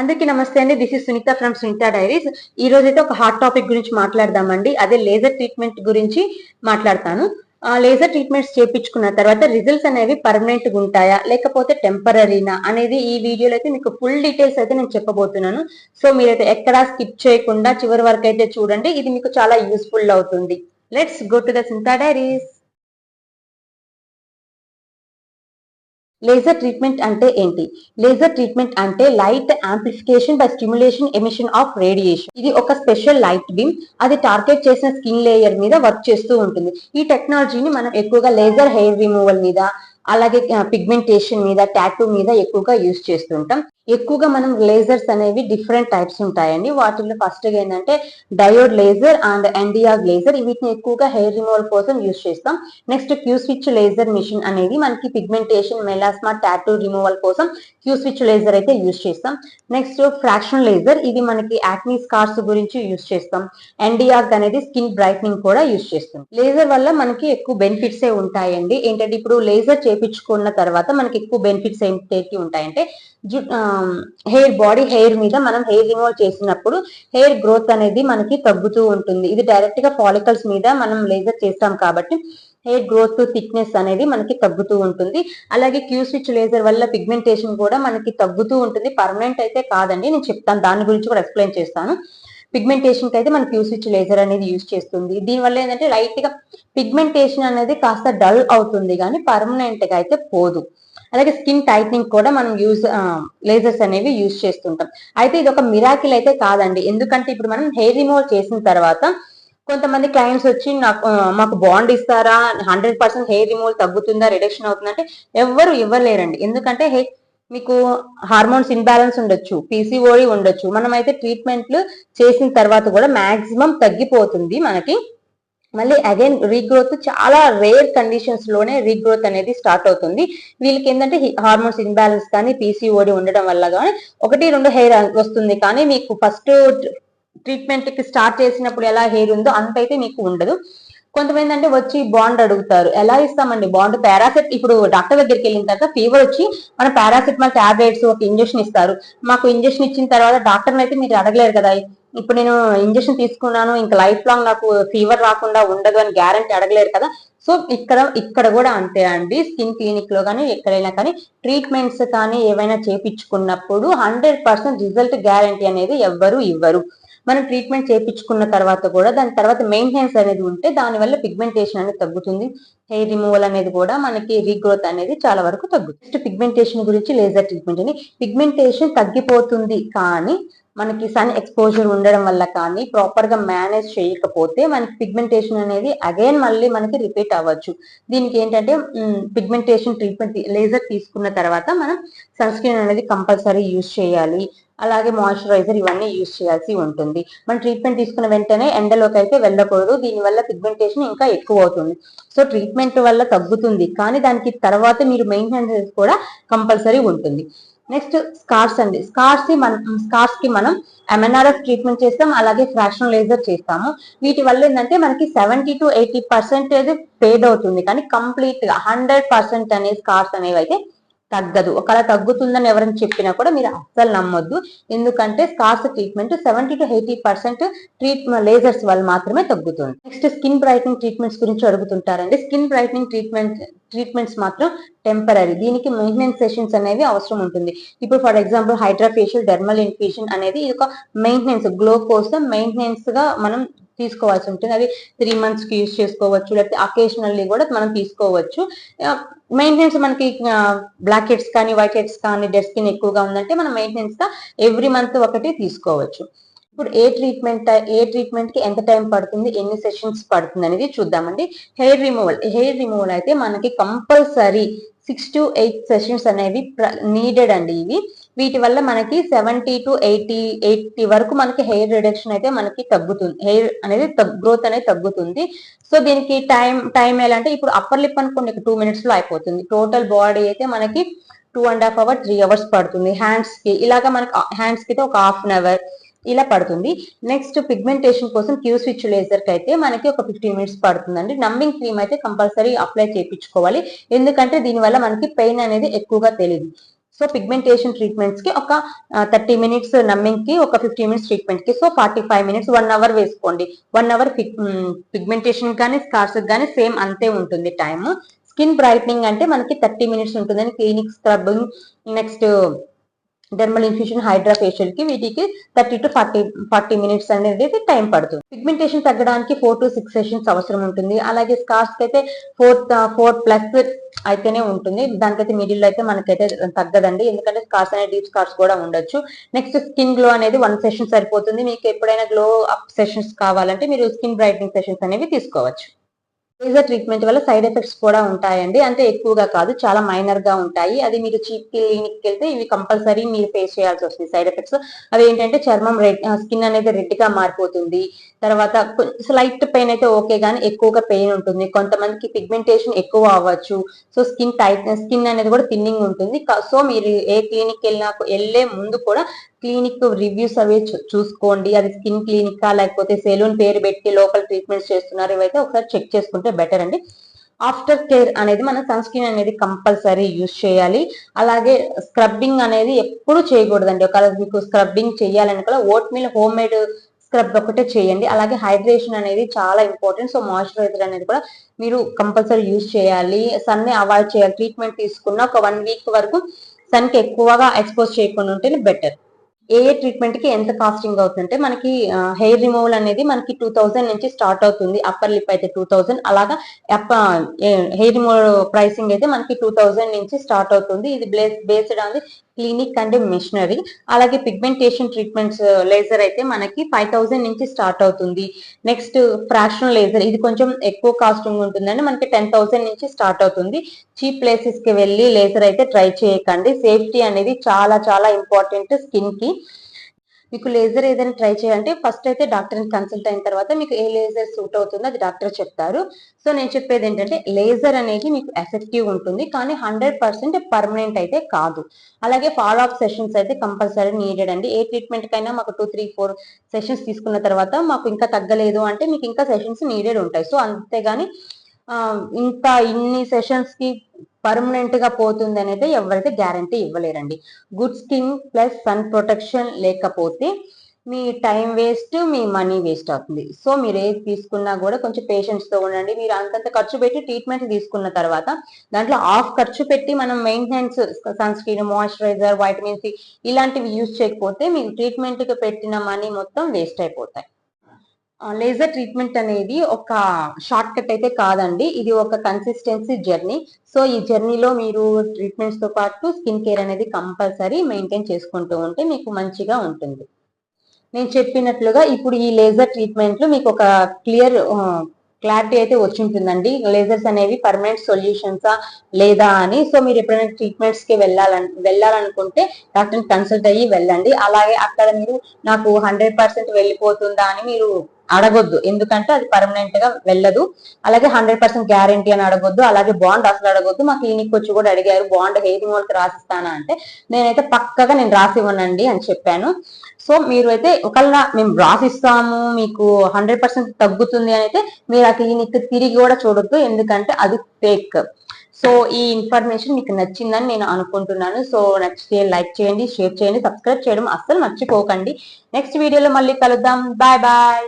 అందరికీ నమస్తే అండి. This is Sunitha from Sunitha diaries ఈ రోజు అయితే ఒక హాట్ టాపిక్ గురించి మాట్లాడదామండి. అదే లేజర్ ట్రీట్మెంట్ గురించి మాట్లాడతాను. ఆ లేజర్ ట్రీట్మెంట్స్ చేపించుకున్న తర్వాత రిజల్ట్స్ అనేవి పర్మనెంట్గా ఉంటాయా? లేకపోతే టెంపరీనా అనేది ఈ వీడియోలో అయితే మీకు ఫుల్ డీటెయిల్స్ అయితే నేను చెప్పబోతున్నాను. సో మీరైతే ఎక్కడా స్కిప్ చేయకుండా చివరి వరకు అయితే చూడండి. ఇది మీకు చాలా యూస్ఫుల్ అవుతుంది. Let's go to the Sunita diaries laser treatment అంటే ఏంటి? లేజర్ ట్రీట్మెంట్ అంటే light amplification by stimulation emission of radiation. ఇది ఒక స్పెషల్ లైట్ బీమ్. అది టార్గెట్ చేసిన స్కిన్ లేయర్ మీద వర్క్ చేస్తూ ఉంటుంది. ఈ టెక్నాలజీని మనం ఎక్కువగా లేజర్ హెయిర్ రిమూవల్ మీద అలాగే పిగ్మెంటేషన్ మీద టాటూ మీద ఎక్కువగా యూజ్ చేస్తుంటాం ఎక్కువగా మనం లేజర్స్ అనేవి డిఫరెంట్ టైప్స్ ఉంటాయండి. వాటిలో ఫస్ట్ ఏంటంటే diode laser and NDR laser. వీటిని ఎక్కువగా హెయిర్ రిమూవల్ కోసం యూజ్ చేస్తాం. Next Q switch laser machine అనేది మనకి పిగ్మెంటేషన్ మెలాస్మా టాటూ రిమూవల్ కోసం క్యూ స్విచ్ లేజర్ అయితే యూజ్ చేస్తాం. Next fraction laser. ఇది మనకి యాక్నీ స్కార్స్ గురించి యూజ్ చేస్తాం. ఎన్డిఆర్ అనేది స్కిన్ బ్రైట్నింగ్ కూడా యూజ్ చేస్తాం. లేజర్ వల్ల మనకి ఎక్కువ బెనిఫిట్స్ ఏ ఉంటాయండి. ఏంటంటే ఇప్పుడు లేజర్ చేపించుకున్న తర్వాత మనకి ఎక్కువ బెనిఫిట్స్ ఏంటి ఉంటాయంటే హెయిర్ బాడీ హెయిర్ మీద మనం హెయిర్ రిమూవ్ చేసినప్పుడు హెయిర్ గ్రోత్ అనేది మనకి తగ్గుతూ ఉంటుంది. ఇది డైరెక్ట్గా ఫాలికల్స్ మీద మనం లేజర్ చేస్తాం కాబట్టి హెయిర్ గ్రోత్ థిక్నెస్ అనేది మనకి తగ్గుతూ ఉంటుంది. అలాగే క్యూ స్విచ్ లేజర్ వల్ల పిగ్మెంటేషన్ కూడా మనకి తగ్గుతూ ఉంటుంది. పర్మనెంట్ అయితే కాదండి నేను చెప్తాను. దాని గురించి కూడా ఎక్స్ప్లెయిన్ చేస్తాను. పిగ్మెంటేషన్కి అయితే మన క్యూ స్విచ్ లేజర్ అనేది యూజ్ చేస్తుంది. దీనివల్ల ఏంటంటే లైట్గా పిగ్మెంటేషన్ అనేది కాస్త డల్ అవుతుంది కానీ పర్మనెంట్గా అయితే పోదు. అలాగే స్కిన్ టైట్నింగ్ కూడా మనం యూజ్ లేజర్స్ అనేవి యూజ్ చేస్తుంటాం. అయితే ఇది ఒక మిరాకిల్ అయితే కాదండి. ఎందుకంటే ఇప్పుడు మనం హెయిర్ రిమూవల్ చేసిన తర్వాత కొంతమంది క్లయింట్స్ వచ్చి నాకు మాకు బాండ్ ఇస్తారా? హండ్రెడ్ పర్సెంట్ హెయిర్ రిమూవల్ తగ్గుతుందా? రిడక్షన్ అవుతుందంటే ఎవ్వరు ఇవ్వలేరండి. ఎందుకంటే హెయిర్ మీకు హార్మోన్స్ ఇన్బ్యాలెన్స్ ఉండొచ్చు పీసీఓడి ఉండొచ్చు. మనం అయితే ట్రీట్మెంట్లు చేసిన తర్వాత కూడా మాక్సిమం తగ్గిపోతుంది మనకి. మళ్ళీ అగైన్ రీగ్రోత్ చాలా రేర్ కండిషన్స్లోనే రీగ్రోత్ అనేది స్టార్ట్ అవుతుంది. వీళ్ళకి ఏంటంటే హార్మోన్స్ ఇన్బ్యాలెన్స్ కానీ పీసీఓడి ఉండడం వల్ల కానీ ఒకటి రెండు హెయిర్ వస్తుంది కానీ మీకు ఫస్ట్ ట్రీట్మెంట్కి స్టార్ట్ చేసినప్పుడు ఎలా హెయిర్ ఉందో అంత అయితే మీకు ఉండదు. కొంతమంది అంటే వచ్చి బాండ్ అడుగుతారు. ఎలా ఇస్తామండి? బాండ్ పారాసెట్ ఇప్పుడు డాక్టర్ దగ్గరికి వెళ్ళిన తర్వాత ఫీవర్ వచ్చి మన పారాసెటమాల్ టాబ్లెట్స్ ఒక ఇంజెక్షన్ ఇస్తారు. మాకు ఇంజెక్షన్ ఇచ్చిన తర్వాత డాక్టర్ని అయితే మీరు అడగలేరు కదా. ఇప్పుడు నేను ఇంజెక్షన్ తీసుకున్నాను ఇంకా లైఫ్ లాంగ్ నాకు ఫీవర్ రాకుండా ఉండదు అని గ్యారంటీ అడగలేరు కదా. సో ఇక్కడ ఇక్కడ కూడా అంతే అండి. స్కిన్ క్లినిక్లో కానీ ఎక్కడైనా కానీ ట్రీట్మెంట్స్ కానీ ఏవైనా చేపించుకున్నప్పుడు హండ్రెడ్ పర్సెంట్ రిజల్ట్ గ్యారంటీ అనేది ఎవ్వరు ఇవ్వరు. మనం ట్రీట్మెంట్ చేయించుకున్న తర్వాత కూడా దాని తర్వాత మెయింటెనెన్స్ అనేది ఉంటే దానివల్ల పిగ్మెంటేషన్ అనేది తగ్గుతుంది. హెయిర్ రిమూవల్ అనేది కూడా మనకి రీగ్రోత్ అనేది చాలా వరకు తగ్గుతుంది. పిగ్మెంటేషన్ గురించి లేజర్ ట్రీట్మెంట్ అని. పిగ్మెంటేషన్ తగ్గిపోతుంది కానీ మనకి సన్ ఎక్స్పోజర్ ఉండడం వల్ల కానీ ప్రాపర్గా మేనేజ్ చేయకపోతే మనకి పిగ్మెంటేషన్ అనేది అగైన్ మళ్ళీ మనకి రిపీట్ అవ్వచ్చు. దీనికి ఏంటంటే పిగ్మెంటేషన్ ట్రీట్మెంట్ లేజర్ తీసుకున్న తర్వాత మనం సన్ స్క్రీన్ అనేది కంపల్సరీ యూజ్ చేయాలి. అలాగే మాయిశ్చరైజర్ ఇవన్నీ యూజ్ చేయాల్సి ఉంటుంది. మన ట్రీట్మెంట్ తీసుకున్న వెంటనే ఎండలోకి అయితే వెళ్ళకూడదు. దీనివల్ల పిగ్మెంటేషన్ ఇంకా ఎక్కువ అవుతుంది. సో ట్రీట్మెంట్ వల్ల తగ్గుతుంది. కానీ దానికి తర్వాత మీరు మెయింటెనెన్స్ కూడా కంపల్సరీ ఉంటుంది. నెక్స్ట్ స్కార్స్ అండి. స్కార్స్ మనం స్కార్స్కి మనం ఎంఎన్ఆర్ఎఫ్ ట్రీట్మెంట్ చేస్తాం అలాగే ఫ్రాక్షన్ లేజర్ చేస్తాము. వీటి వల్ల ఏంటంటే మనకి seventy to eighty percentage fade అవుతుంది. కానీ కంప్లీట్గా హండ్రెడ్ పర్సెంట్ అనే స్కార్స్ అనేవి అయితే తగ్గదు. ఒకవేళ తగ్గుతుందని ఎవరైనా చెప్పినా కూడా మీరు అస్సలు నమ్మొద్దు. ఎందుకంటే scars treatment seventy to eighty percent treatment lasers వల్ల మాత్రమే తగ్గుతుంది. నెక్స్ట్ స్కిన్ బ్రైటనింగ్ ట్రీట్మెంట్స్ గురించి అడుగుతుంటారండి. స్కిన్ బ్రైటనింగ్ ట్రీట్మెంట్ ట్రీట్మెంట్స్ మాత్రం టెంపరీ దీనికి మెయింటెనెన్స్ సెషన్స్ అనేవి అవసరం ఉంటుంది. ఇప్పుడు for example hydrafacial dermal infusion అనేది ఇది ఒక మెయింటెనెన్స్ గ్లో కోసం మెయింటెనెన్స్గా మనం తీసుకోవాల్సి ఉంటుంది. అది త్రీ మంత్స్కి యూజ్ చేసుకోవచ్చు. లేకపోతే అకేషనల్లీ కూడా మనం తీసుకోవచ్చు. మెయింటెనెన్స్ మనకి బ్లాక్ హెడ్స్ కానీ వైట్ హెడ్స్ కానీ డెడ్ స్కిన్ ఎక్కువగా ఉందంటే మనం మెయింటెనెన్స్గా ఎవ్రీ మంత్ ఒకటి తీసుకోవచ్చు. ఇప్పుడు ఏ ట్రీట్మెంట్ ఏ ట్రీట్మెంట్కి ఎంత టైం పడుతుంది ఎన్ని సెషన్స్ పడుతుంది అనేది చూద్దామండి. హెయిర్ రిమూవల్ హెయిర్ రిమూవల్ అయితే మనకి compulsory six to eight sessions అనేవి నీడెడ్ అండి ఇవి. వీటి వల్ల మనకి సెవెంటీ టు ఎయిటీ ఎయిటీ వరకు మనకి హెయిర్ రిడక్షన్ అయితే మనకి తగ్గుతుంది. హెయిర్ అనేది గ్రోత్ అనేది తగ్గుతుంది. సో దీనికి టైం టైం ఎలా అంటే ఇప్పుడు అప్పర్ లిప్ అనుకోండి టూ మినిట్స్లో అయిపోతుంది. టోటల్ బాడీ అయితే మనకి two and half hour three hours పడుతుంది. హ్యాండ్స్కి ఇలాగా మనకి హ్యాండ్స్కి అయితే ఒక హాఫ్ అన్ అవర్ ఇలా పడుతుంది. నెక్స్ట్ పిగ్మెంటేషన్ కోసం క్యూ స్విచ్ లేజర్ అయితే మనకి ఒక ఫిఫ్టీన్ మినిట్స్ పడుతుందండి. నమ్మింగ్ క్రీమ్ అయితే కంపల్సరీ అప్లై చేయించుకోవాలి. ఎందుకంటే దీనివల్ల మనకి పెయిన్ అనేది ఎక్కువగా తెలియదు సో పిగ్మెంటేషన్ ట్రీట్మెంట్స్కి ఒక థర్టీ మినిట్స్ నమ్మింగ్కి ఒక ఫిఫ్టీ మినిట్స్ ట్రీట్మెంట్కి so forty five minutes one hour వేసుకోండి వన్ అవర్ పిగ్మెంటేషన్ కానీ స్కార్స్ కానీ సేమ్ అంతే ఉంటుంది టైం స్కిన్ బ్రైట్నింగ్ అంటే మనకి థర్టీ మినిట్స్ ఉంటుందని clinic scrubbing next dermal infusion hydra ఫేషియల్కి వీటికి thirty to forty forty minutes అనేది టైం పడుతుంది. పిగ్మెంటేషన్ తగ్గడానికి ఫోర్ టు సిక్స్ సెషన్స్ అవసరం ఉంటుంది. అలాగే స్కార్స్ అయితే ఫోర్ ఫోర్ ప్లస్ అయితేనే ఉంటుంది. దానికైతే మిడిల్లో అయితే మనకైతే తగ్గదండి. ఎందుకంటే స్కార్స్ అనే డీప్ స్కార్స్ కూడా ఉండొచ్చు. నెక్స్ట్ స్కిన్ గ్లో అనేది వన్ సెషన్ సరిపోతుంది. మీకు ఎప్పుడైనా గ్లో అప్ సెషన్స్ కావాలంటే మీరు స్కిన్ బ్రైట్నింగ్ సెషన్స్ అనేవి తీసుకోవచ్చు. లేజర్ ట్రీట్మెంట్ వల్ల సైడ్ ఎఫెక్ట్స్ కూడా ఉంటాయండి. అంటే ఎక్కువగా కాదు చాలా మైనర్గా ఉంటాయి. అది మీరు చీప్ క్లినిక్ వెళ్తే ఇవి కంపల్సరీ మీరు ఫేస్ చేయాల్సి వస్తుంది సైడ్ ఎఫెక్ట్స్ అవి ఏంటంటే చర్మం రెడ్ స్కిన్ అనేది రెడ్గా మారిపోతుంది. తర్వాత స్లైట్ పెయిన్ అయితే ఓకే కానీ ఎక్కువగా పెయిన్ ఉంటుంది. కొంతమందికి పిగ్మెంటేషన్ ఎక్కువ అవ్వచ్చు. సో స్కిన్ టైట్ స్కిన్ అనేది కూడా థిన్నింగ్ ఉంటుంది. సో మీరు ఏ క్లినిక్ వెళ్ళినా వెళ్ళే ముందు కూడా క్లినిక్ రివ్యూస్ అవి చూసుకోండి. అది స్కిన్ క్లినిక్ లేకపోతే సెలూన్ పేరు పెట్టి లోకల్ ట్రీట్మెంట్స్ చేస్తున్నారు ఇవైతే ఒకసారి చెక్ చేసుకుంటే బెటర్ అండి. ఆఫ్టర్ కేర్ అనేది మన సన్ స్క్రీన్ అనేది కంపల్సరీ యూజ్ చేయాలి. అలాగే స్క్రబ్బింగ్ అనేది ఎప్పుడు చేయకూడదండి. ఒకవేళ మీకు స్క్రబ్బింగ్ చేయాలని కూడా oatmeal homemade scrub ఒకటే చేయండి. అలాగే హైడ్రేషన్ అనేది చాలా ఇంపార్టెంట్ సో మాయిశ్చరైజర్ అనేది కూడా మీరు కంపల్సరీ యూజ్ చేయాలి. సన్ని అవాయిడ్ చేయాలి. ట్రీట్మెంట్ తీసుకున్న ఒక వన్ వీక్ వరకు సన్కి ఎక్కువగా ఎక్స్పోజ్ చేయకుండా ఉంటేనే బెటర్ ఏ ఏ ట్రీట్మెంట్కి ఎంత కాస్టింగ్ అవుతుందంటే మనకి హెయిర్ రిమూవల్ అనేది మనకి టూ థౌసండ్ నుంచి స్టార్ట్ అవుతుంది. అప్పర్ లిప్ అయితే టూ థౌసండ్ అలాగా హెయిర్ రిమూవల్ ప్రైసింగ్ అయితే మనకి టూ థౌసండ్ నుంచి స్టార్ట్ అవుతుంది. ఇది based on the clinic and machinery అలాగే పిగ్మెంటేషన్ ట్రీట్మెంట్స్ లేజర్ అయితే మనకి ఫైవ్ థౌసండ్ నుంచి స్టార్ట్ అవుతుంది. నెక్స్ట్ ఫ్రాక్షన్ లేజర్ ఇది కొంచెం ఎక్కువ కాస్టింగ్ ఉంటుందండి. మనకి టెన్ థౌసండ్ నుంచి స్టార్ట్ అవుతుంది. చీప్ ప్లేసెస్కి వెళ్ళి లేజర్ అయితే ట్రై చేయకండి. సేఫ్టీ అనేది చాలా చాలా ఇంపార్టెంట్ స్కిన్కి. మీకు లేజర్ ఏదైనా ట్రై చేయాలంటే ఫస్ట్ అయితే డాక్టర్ని కన్సల్ట్ అయిన తర్వాత మీకు ఏ లేజర్ సూట్ అవుతుందో అది డాక్టర్ చెప్తారు. సో నేను చెప్పేది ఏంటంటే లేజర్ అనేది మీకు ఎఫెక్టివ్ ఉంటుంది కానీ హండ్రెడ్ పర్సెంట్ పర్మనెంట్ అయితే కాదు. అలాగే ఫాలో అప్ సెషన్స్ అయితే కంపల్సరీ నీడెడ్ అండి. ఏ ట్రీట్మెంట్ కైనా మాకు టూ త్రీ ఫోర్ సెషన్స్ తీసుకున్న తర్వాత మాకు ఇంకా తగ్గలేదు అంటే మీకు ఇంకా సెషన్స్ నీడెడ్ ఉంటాయి. సో అంతేగాని ఇంకా ఇన్ని సెషన్స్కి పర్మనెంట్గా పోతుంది అనేది ఎవరైతే guarantee ఇవ్వలేరండి. Good skin plus sun protection లేకపోతే మీ టైం వేస్ట్ మీ మనీ వేస్ట్ అవుతుంది. సో మీరు ఏది తీసుకున్నా కూడా కొంచెం పేషెంట్స్తో ఉండండి. మీరు అంతంత ఖర్చు పెట్టి ట్రీట్మెంట్ తీసుకున్న తర్వాత దాంట్లో ఆఫ్ ఖర్చు పెట్టి మనం maintenance sunscreen moisturiser vitamin C ఇలాంటివి యూజ్ చేయకపోతే మీకు ట్రీట్మెంట్కి పెట్టిన మనీ మొత్తం వేస్ట్ అయిపోతాయి. లేజర్ ట్రీట్మెంట్ అనేది ఒక షార్ట్ కట్ అయితే కాదండి. ఇది ఒక కన్సిస్టెన్సీ జర్నీ సో ఈ జర్నీలో మీరు ట్రీట్మెంట్స్తో పాటు స్కిన్ కేర్ అనేది కంపల్సరీ మెయింటైన్ చేసుకుంటూ ఉంటే మీకు మంచిగా ఉంటుంది. నేను చెప్పినట్లుగా ఇప్పుడు ఈ లేజర్ ట్రీట్మెంట్లు మీకు ఒక క్లియర్ క్లారిటీ అయితే వచ్చి ఉంటుందండి లేజర్స్ అనేవి పర్మనెంట్ సొల్యూషన్సా లేదా అని. సో మీరు ఎప్పుడైనా ట్రీట్మెంట్స్కి వెళ్ళాలని వెళ్ళాలనుకుంటే డాక్టర్ని కన్సల్ట్ అయ్యి వెళ్ళండి. అలాగే అక్కడ మీరు నాకు హండ్రెడ్ పర్సెంట్ వెళ్ళిపోతుందా అని మీరు అడగొద్దు. ఎందుకంటే అది పర్మనెంట్గా వెళ్ళదు. అలాగే హండ్రెడ్ పర్సెంట్ గ్యారంటీ అని అడగొద్దు. అలాగే బాండ్ అసలు అడగొద్దు. మా క్లినిక్ వచ్చి కూడా అడిగారు బాండ్ హెయిర్ రిమూవల్ రాసిస్తానా? అంటే నేనైతే పక్కగా నేను రాసి ఇవ్వనండి అని చెప్పాను. సో మీరు అయితే ఒకవేళ మేము రాసిస్తాము మీకు హండ్రెడ్ పర్సెంట్ తగ్గుతుంది అని అయితే మీరు ఆ క్లినిక్ తిరిగి కూడా చూడొద్దు. ఎందుకంటే అది ఫేక్ సో ఈ ఇన్ఫర్మేషన్ మీకు నచ్చిందని నేను అనుకుంటున్నాను. సో నచ్చితే లైక్ చేయండి షేర్ చేయండి సబ్స్క్రైబ్ చేయడం అస్సలు మర్చిపోకండి. నెక్స్ట్ వీడియోలో మళ్ళీ కలుద్దాం. Bye bye